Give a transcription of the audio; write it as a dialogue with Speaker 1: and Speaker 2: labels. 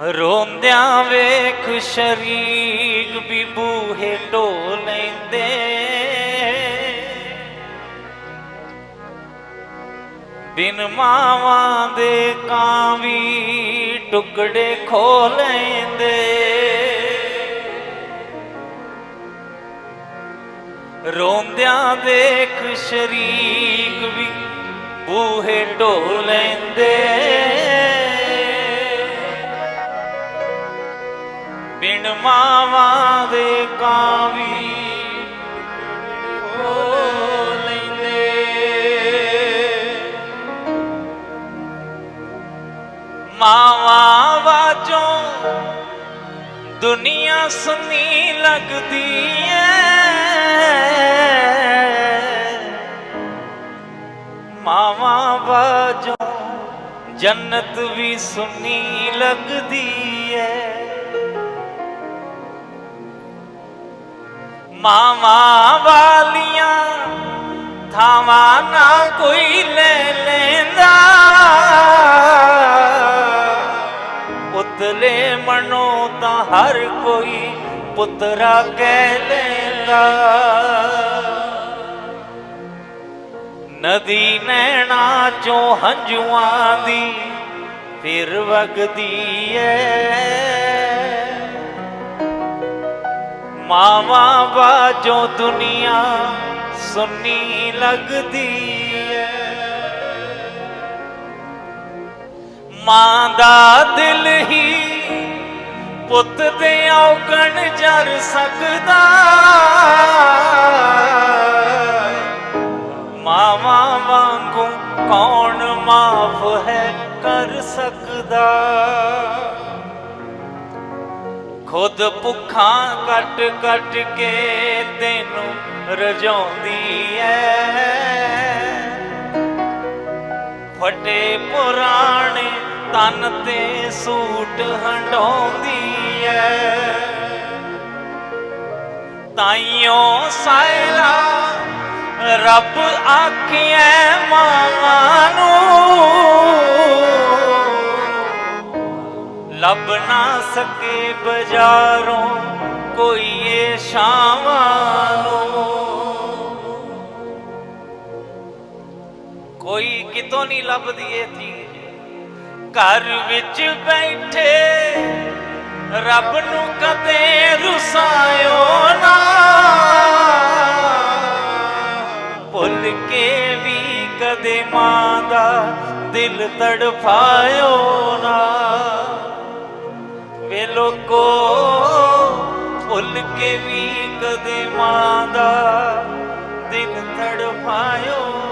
Speaker 1: ਰੋਂਦਿਆਂ ਵੇਖ ਸ਼ਰੀਕ ਵੀ ਬੂਹੇ ਢੋ ਲੈਂਦੇ। ਬਿਨ ਮਾਵਾਂ ਦੇ ਕਾਂ ਵੀ ਟੁਕੜੇ ਖੋ ਲੈਂਦੇ। ਰੋਂਦਿਆਂ ਦੇਖ ਸ਼ਰੀਕ ਵੀ ਬੂਹੇ ਢੋ ਲੈਂਦੇ। ਬਿਨ ਮਾਵਾਂ ਦੇ ਕਾਂ ਵੀ ਖੋ ਲੈਂਦੇ। ਮਾਵਾਂ ਵਾਜੋਂ ਦੁਨੀਆ ਸੁਨੀ ਲੱਗਦੀ ਐ। ਮਾਵਾਂ ਵਾਜੋਂ ਜੰਨਤ ਵੀ ਸੁਣੀ ਲੱਗਦੀ ਐ। ਮਾਵਾਂ ਵਾਲੀਆਂ ਥਾਵਾਂ ਨਾ ਕੋਈ ਲੈ ਲੈਂਦਾ। ਉਤਲੇ ਮਨੋ ਤਾਂ ਹਰ ਕੋਈ ਪੁੱਤਰਾ ਕਹਿ ਲੈਂਦਾ। ਨਦੀ ਨੈਣਾ ਚੋਂ ਹੰਝੂਆਂ ਦੀ ਫਿਰ ਵਗਦੀ ਐ। ਮਾਵਾਂ ਬਾਜੋ ਦੁਨੀਆ ਸੁੰਨੀ ਲੱਗਦੀ ਐ ਮਾਂ ਦਾ ਦਿਲ ਹੀ ਪੁੱਤ ਦੇ ਔਗਣ ਜਰ ਸਕਦਾ। ਮਾਵਾਂ ਵਾਂਗੂ ਕੌਣ ਮਾਫ ਹੈ ਕਰ ਸਕਦਾ। ਖੁਦ ਭੁੱਖਾਂ ਕੱਟ ਕੱਟ ਕੇ ਤੈਨੂੰ ਰਜਾਉਂਦੀ ਐ। ਫਟੇ ਪੁਰਾਣੇ ਤਨ ਤੇ ਸੂਟ ਹੰਡਾਉਂਦੀ ਐ। ਤਾਈਓ ਸਾਇਰਾ ਰੱਬ ਆਖਿਐ ਮਾਂ ਨੂੰ। ਸਕੇ ਬਜ਼ਾਰੋਂ ਕੋਈ ਏ ਸ਼ਾਮਾਂ ਨੂੰ ਕੋਈ ਕਿਤੋਂ ਨਹੀਂ ਲੱਭਦੀ ਏ ਚੀਜ਼। ਘਰ ਵਿੱਚ ਬੈਠੇ ਰੱਬ ਨੂੰ ਕਦੇ ਰੁਸਾਇਓ ਨਾ। ਭੁੱਲ ਕੇ ਵੀ ਕਦੇ ਮਾਂ ਦਾ ਦਿਲ ਤੜਫਾਇਓ ਨਾ। ਵੇ ਲੋਕੋ ਭੁੱਲ ਕੇ ਵੀ ਕਦੇ ਮਾਂ ਦਾ ਦਿਲ ਤੜਫਾਇਓ।